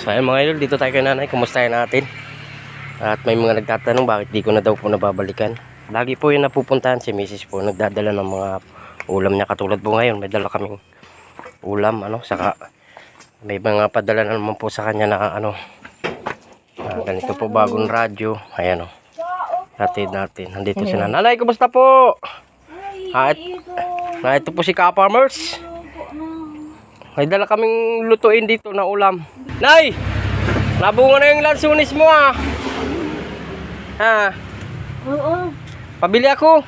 So ayun mga idol, dito tayo kay nanay, kumustahin natin. At may mga nagtatanong bakit di ko na daw po nababalikan. Lagi po yung napupuntahan si Mrs. po, nagdadala ng mga ulam niya katulad po ngayon. May dala kaming ulam, ano, saka may mga padala na naman po sa kanya na ano, ah, ganito po bagong radyo. Ayan o. Natin natin. Nandito si nanay. Kumusta po? Ah, et- ah, ito po si Ka-Farmers. May dala kaming lutuin dito na ulam. Nay! Nabunga na yung lansunis mo ah. Ha? Oo. Pabili ako.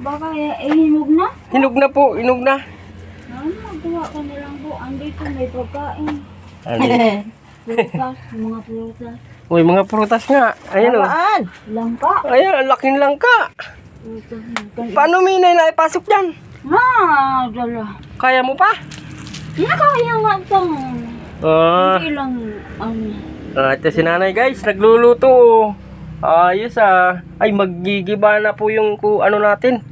Baka eh, hinog na? Hinog na po, hinog na. Ano, magawa ka na lang po. Andito may pagkain. Ano? Prutas, mga prutas. Uy, mga prutas nga. Ayun o. Langka. Ayan, ang laking langka. Paano may na ipasok dyan? Ah, dala. Kaya mo pa? Nakaya nga ito. Ah, Hindi lang, ano. ah, ito si nanay guys, nagluluto. oh. Ayos ah. Ay, magigiba na po yung ku, ano natin.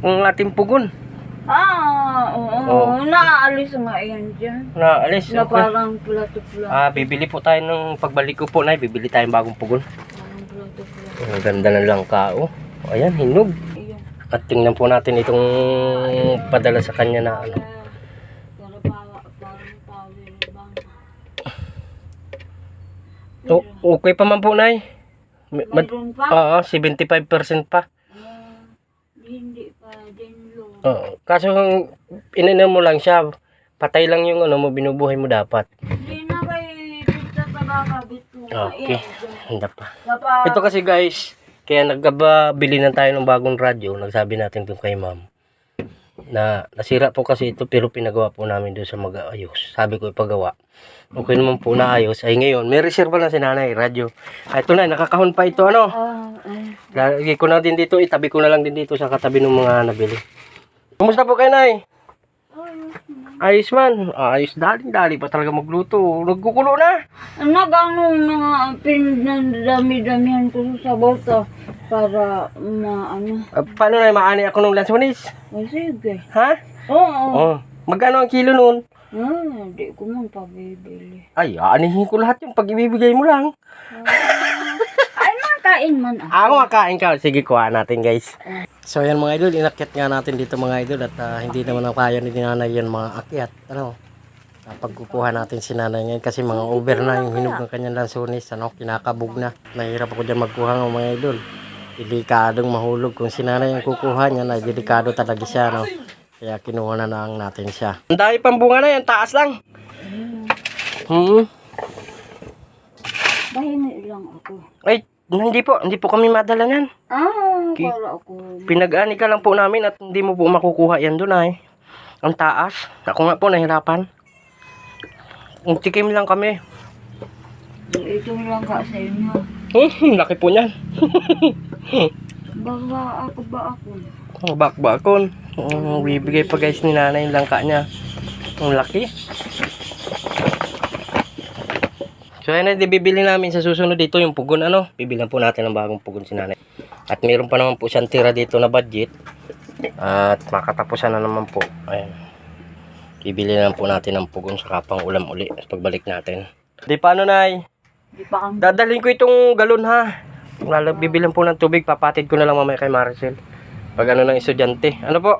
Yung ating pugon. Ah, oo. Oo. Naaalis nga yan dyan. Na, alis. Na parang plato-plato. Ah, bibili po tayo ng pagbalik ko po na, bibili tayong bagong pugon. Parang plato-plato. Ang ganda ng langka oh. Ayan, hinog. At tingnan po natin itong padala sa kanya na ano. O, okay pa man po, Nay. Mad-? Oo, 75% pa. Ah, hindi pa din low. Oo. Kaso, ininom mo lang siya. Patay lang yung ano mo, binubuhay mo dapat. Hindi na kay. Okay. Hindi pa. Ito kasi guys, kaya nagkabili na tayo ng bagong radyo. Nagsabi natin doon kay ma'am. Na nasira po kasi ito pero pinagawa po namin doon sa mag-aayos. Sabi ko ipagawa. Okay naman po na ayos. Ay ngayon, may reserva na si nanay, radyo. Ay, ito na, nakakahon pa ito ano. Ah, ay. Lagi ko na din dito, itabi ko na lang din dito sa katabi ng mga nabili. Kumusta po kayo, Nay? Ayos man. Ayos dali-dali pa talaga magluto. Nagkukulo na. Anak, ano mga pinadami-damihan ko sa bota para maano. Ah, paano na, maani ako ng lansonis? Oh, sige. Ha? Oo. Oh. Magkano ang kilo noon? Ah, di ko man pabibili. Ay, aanihin ko lahat yung pag ibibigay mo lang. Ay, makain man ah. Ako makain ka. Sige, kuha natin guys. So yan mga idol, inakyat nga natin dito mga idol at ah, hindi naman ang kaya ni nanay yan mga akyat. Ano? Ah, pagkukuha natin si nanay ngayon kasi mga over na yung hinog ng kanyang lansunis. Ano? Kinakabog na. Nahirap ako dyan magkuha ng mga idol. Delikadong mahulog. Kung si nanay yung kukuha niya, na delikado talaga siya. No? Kaya kinuha na lang natin siya. Ang dami pang bunga na yan, taas lang. Hmm. Bahingi lang ako. Ay, hindi po, hindi po kami madala yan. Ah, Ki- para ako. Pinag-ani ka lang po namin at hindi mo po makukuha yan doon ay. Ang taas. Ako nga po nahirapan. Ang tikim lang kami. Ito lang ka sa inyo. Hmm, laki po niyan. Baka ako ba ako? Ang bakbakon. Um, bibigay pa guys ni nanay yung langka niya. Ang laki. So yan na, di bibili namin sa susunod dito yung pugon ano. Bibilan po natin ng bagong pugon si nanay. At meron pa naman po siyang tira dito na budget. At makatapusan na naman po. Ayan. Bibili na po natin ng pugon sa kapang ulam uli pagbalik natin. Di paano nay? Di pa kang Dadalhin ko itong galon ha. Lalo, bibilan po ng tubig, papatid ko na lang mamaya kay Maricel. Pag ano ng estudyante. Ano po?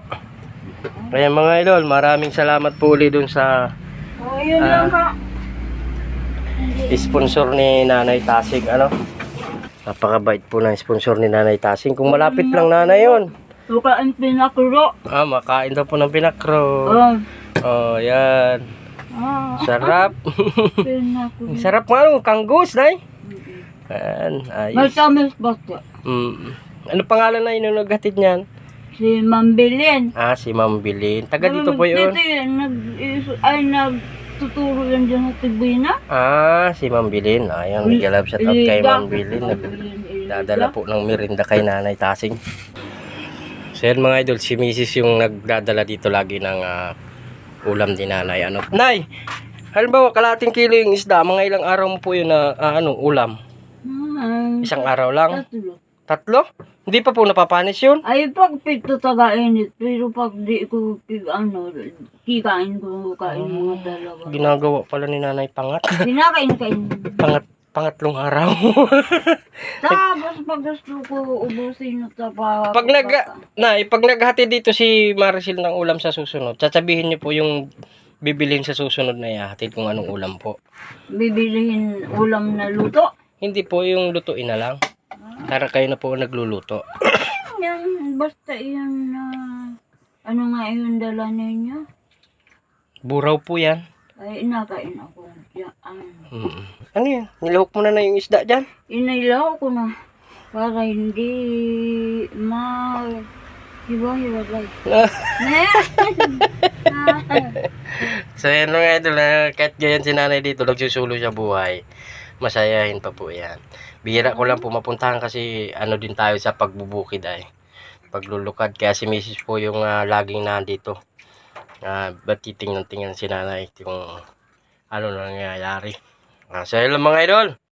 Kaya mga idol, maraming salamat po uli dun sa Oh, yun Ah. lang ka. Sponsor ni Nanay Tasing. Ano? Napakabait po ng sponsor ni Nanay Tasing. Kung malapit lang nanay yon. Suka ang pinakuro. Ah, makain daw po ng pinakro. Oh. Oh, yan. Ah, Sarap. Sarap nga ano, kanggus, nay. Yan, May ayos. tamis basta. Mm. Ano pangalan na yun yung naghatid niyan? Si Mambilin. Ah, si Ma'am Bilin. Taga dito po yun. Dito yun, nag, ay, nagtuturo yan dyan sa Tibina. Ah, si Ma'am Bilin. Ayan, nag-love shout out kay Ma'am Bilin. Nagdadala po ng merinda kay Nanay Tasing. So yan mga idol, si Mrs. yung nagdadala dito lagi ng ah, ulam ni Nanay. Ano? Nay, halimbawa kalating kilo yung isda, mga ilang araw mo po yun na ah, ano, ulam? Ah, Isang araw lang? tatlo. Tatlo? Hindi pa po napapanis yun. Ay, pag pito taga-init, pero pag di ko, pig, ano, kikain ko, kain mga dalawa. Ginagawa pala ni nanay pangat. Kinakain-kain. Pangat, pangatlong araw. Tapos pag gusto ko, ubusin na sa pa. pag nag, nay, pag naghati dito si Maricel ng ulam sa susunod, sasabihin niyo po yung bibilhin sa susunod na ihahatid kung anong ulam po. Bibilihin ulam na luto. Hindi po yung lutuin na lang. Para kayo na po nagluluto. Yan, basta yan na, ano nga yung dala ninyo? Buraw po yan. Ay, inakain ako. Yan, Hmm. Ano yan? Nilahok mo na na yung isda dyan. Inailaw ko na para hindi ma hiwa hiwalay. so yan mga idol, ah, kahit ganyan si nanay dito, nagsusulo sa buhay. Masayahin pa po yan. Bihira ko lang po kasi ano din tayo sa pagbubukid ay. Paglulukad. Kaya si Mrs. po yung ah, laging nandito. Uh, ba't titingnan-tingnan si nanay yung ano nangyayari. Uh, so lang mga idol.